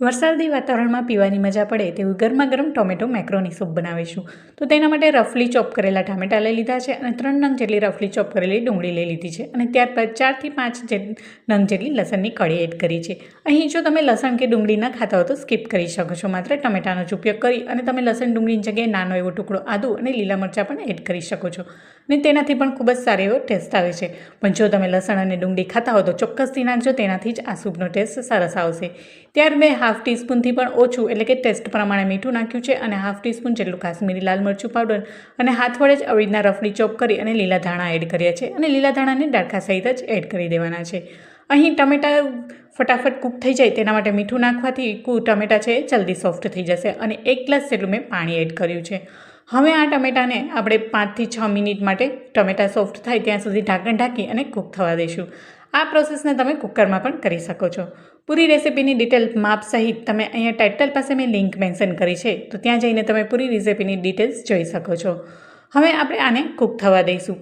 વરસાદી વાતાવરણમાં પીવાની મજા પડે તેવું ગરમા ગરમ ટોમેટો મેક્રોની સૂપ બનાવીશું તો તેના માટે રફલી ચોપ કરેલા ટામેટા લઈ લીધા છે અને ત્રણ નંગ જેટલી રફલી ચોપ કરેલી ડુંગળી લઈ લીધી છે અને ત્યારબાદ ચારથી પાંચ નંગ જેટલી લસણની કળી એડ કરી છે. અહીં જો તમે લસણ કે ડુંગળી ના ખાતા હો તો સ્કીપ કરી શકો છો, માત્ર ટમેટાનો જ ઉપયોગ કરી અને તમે લસણ ડુંગળીની જગ્યાએ નાનો એવો ટુકડો આદુ અને લીલા મરચાં પણ એડ કરી શકો છો. અને તેનાથી પણ ખૂબ જ સારો એવો ટેસ્ટ આવે છે. પણ જો તમે લસણ અને ડુંગળી ખાતા હો તો ચોક્કસથી નાખજો, તેનાથી જ આ સૂપનો ટેસ્ટ સરસ આવશે. ત્યાર મેં હાફ ટીસ્પૂનથી પણ ઓછું, એટલે કે ટેસ્ટ પ્રમાણે મીઠું નાખ્યું છે અને હાફ ટીસ્પૂન જેટલું કાશ્મીરી લાલ મરચું પાવડર અને હાથ વડે જ આવી રીતના રફલી ચોપ કરી અને લીલા ધાણા એડ કર્યા છે અને લીલા ધાણાને ડાળખા સહિત જ એડ કરી દેવાના છે. અહીં ટમેટાં ફટાફટ કૂક થઈ જાય તેના માટે મીઠું નાખવાથી કુ ટમેટાં છે એ જલ્દી સોફ્ટ થઈ જશે અને એક ગ્લાસ જેટલું મેં પાણી એડ કર્યું છે. હવે આ ટમેટાને આપણે પાંચથી છ મિનિટ માટે ટમેટા સોફ્ટ થાય ત્યાં સુધી ઢાંકણ ઢાંકી અને કૂક થવા દઈશું આ પ્રોસેસને તમે કુકરમાં પણ કરી શકો છો. પૂરી રેસીપીની ડિટેલ માપ સહિત તમે અહીંયા ટાઇટલ પાસે મેં લિંક મેન્શન કરી છે, તો ત્યાં જઈને તમે પૂરી રેસીપીની ડિટેલ્સ જોઈ શકો છો. હવે આપણે આને કૂક થવા દઈશું.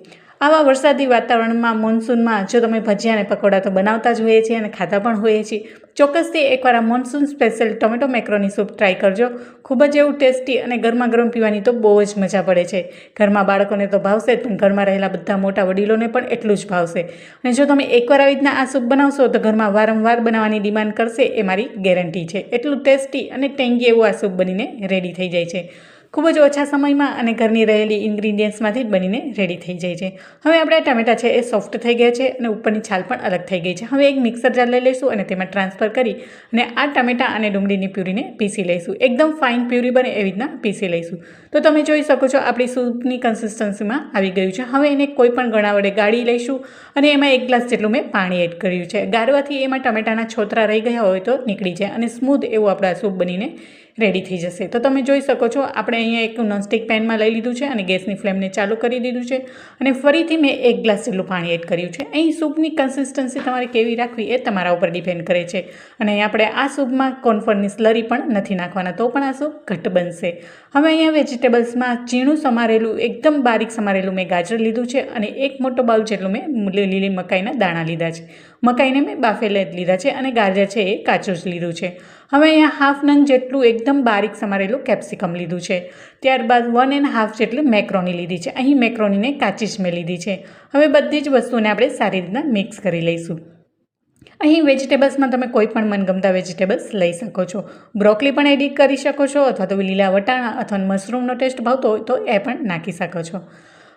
આવા વરસાદી વાતાવરણમાં મોન્સૂનમાં જો તમે ભજીયા અને પકોડા તો બનાવતા જ હોઈએ છીએ અને ખાતા પણ હોઈએ છીએ. ચોક્કસથી એકવાર આ monsoon special tomato macaroni soup try કરજો. ખૂબ જ એવું ટેસ્ટી અને ગરમા ગરમ પીવાની તો બહુ જ મજા પડે છે. ઘરમાં બાળકોને તો ભાવશે જ, પણ ઘરમાં રહેલા બધા મોટા વડીલોને પણ એટલું જ ભાવશે. અને જો તમે એકવાર આવી રીતના આ સૂપ બનાવશો તો ઘરમાં વારંવાર બનાવવાની ડિમાન્ડ કરશે એ મારી ગેરંટી છે. એટલું ટેસ્ટી અને ટેંગી એવું આ સૂપ બનીને રેડી થઈ જાય છે. ખૂબ જ ઓછા સમયમાં અને ઘરની રહેલી ઇન્ગ્રીડિયન્ટ્સમાંથી જ બનીને રેડી થઈ જાય છે. હવે આપણે ટામેટાં છે એ સોફ્ટ થઈ ગયા છે અને ઉપરની છાલ પણ અલગ થઈ ગઈ છે. હવે એક મિક્સર જાર લઈ લઈશું અને તેમાં ટ્રાન્સફર કરી અને આ ટામેટા અને ડુંગળીની પ્યુરીને પીસી લઈશું. એકદમ ફાઇન પ્યુરી બને એવી રીતના પીસી લઈશું. તો તમે જોઈ શકો છો આપણી સૂપની કન્સિસ્ટન્સીમાં આવી ગયું છે. હવે એને કોઈ પણ ગણા વડે ગાળી લઈશું અને એમાં એક ગ્લાસ જેટલું મેં પાણી એડ કર્યું છે. ગાળવાથી એમાં ટમેટાના છોતરા રહી ગયા હોય તો નીકળી જાય અને સ્મૂધ એવું આપણા સૂપ બનીને રેડી થઈ જશે. તો તમે જોઈ શકો છો આપણે અહીંયા એક નોનસ્ટિક પેનમાં લઈ લીધું છે અને ગેસની ફ્લેમને ચાલુ કરી દીધું છે અને ફરીથી મેં એક ગ્લાસ જેટલું પાણી એડ કર્યું છે. અહીં સૂપની કન્સિસ્ટન્સી તમારે કેવી રાખવી એ તમારા ઉપર ડિપેન્ડ કરે છે. અને અહીં આપણે આ સૂપમાં કોર્નફ્લોરની સ્લરી પણ નથી નાખવાના, તો પણ આ સૂપ ઘટ બનશે. હવે અહીંયા વેજીટેબલ્સમાં ઝીણું સમારેલું, એકદમ બારીક સમારેલું મેં ગાજર લીધું છે અને એક મોટો બાઉલ જેટલું મેં લીલી મકાઈના દાણા લીધા છે. મકાઈને મેં બાફેલે લીધા છે અને ગાજર છે એ કાચું જ લીધું છે. હવે અહીંયા હાફ નંગ જેટલું એકદમ બારીક સમારેલું કેપ્સિકમ લીધું છે. ત્યારબાદ વન એન્ડ હાફ જેટલી મેક્રોની લીધી છે. અહીં મેક્રોનીને કાચી જ મેં લીધી છે. હવે બધી જ વસ્તુને આપણે સારી રીતના મિક્સ કરી લઈશું. અહીં વેજીટેબલ્સમાં તમે કોઈ પણ મનગમતા વેજીટેબલ્સ લઈ શકો છો. બ્રોકલી પણ એડિટ કરી શકો છો અથવા તો લીલા વટાણા અથવા મશરૂમનો ટેસ્ટ ભાવતો હોય તો એ પણ નાખી શકો છો.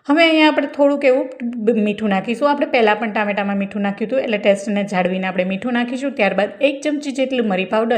હવે અહીંયા આપણે થોડુંક એવું મીઠું નાખીશું. આપણે પહેલાં પણ ટામેટામાં મીઠું નાખ્યું હતું એટલે ટેસ્ટને જાળવીને આપણે મીઠું નાખીશું. ત્યારબાદ એક ચમચી જેટલું મરી પાવડર